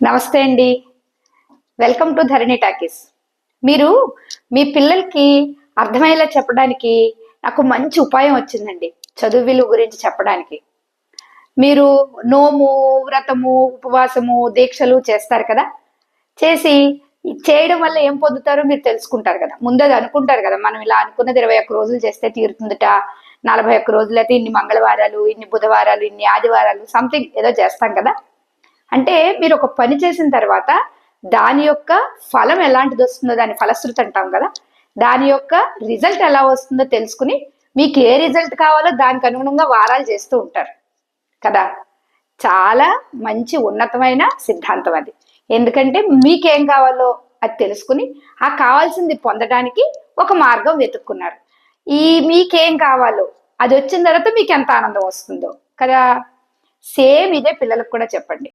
నమస్తే అండి. Welcome to Dharani talkies మీరు మీ పిల్లలకి అర్థమయ్యేలా చెప్పడానికి నాకు మంచి ఉపాయం వచ్చిందండి చదువు విలువ గురించి చెప్పడానికి. మీరు నోము వ్రతము ఉపవాసము దీక్షలు చేస్తారు కదా? చేసి చేయడం వల్ల ఏం పొందుతారో మీరు తెలుసుకుంటారు కదా. ముందే అనుకుంటారు కదా మనం ఇలా అనుకున్నది ఇరవై ఒక్క రోజులు చేస్తే తీరుతుందట నలభై ఒక్క రోజులు అయితే ఇన్ని మంగళవారాలు ఇన్ని బుధవారాలు ఇన్ని ఆదివారాలు సంథింగ్ ఏదో చేస్తాం కదా? అంటే మీరు ఒక పని చేసిన తర్వాత దాని యొక్క ఫలం ఎలాంటిది వస్తుందో దాని ఫలశ్రుతి అంటాం కదా దాని యొక్క రిజల్ట్ ఎలా వస్తుందో తెలుసుకుని మీకు ఏ రిజల్ట్ కావాలో దానికి అనుగుణంగా వారాలు చేస్తూ ఉంటారు కదా. చాలా మంచి ఉన్నతమైన సిద్ధాంతం అది. ఎందుకంటే మీకేం కావాలో అది తెలుసుకుని ఆ కావాల్సింది పొందడానికి ఒక మార్గం వెతుక్కున్నారు. ఈ మీకేం కావాలో అది వచ్చిన తర్వాత మీకు ఎంత ఆనందం వస్తుందో కదా. సేమ్ ఇదే పిల్లలకు కూడా చెప్పండి.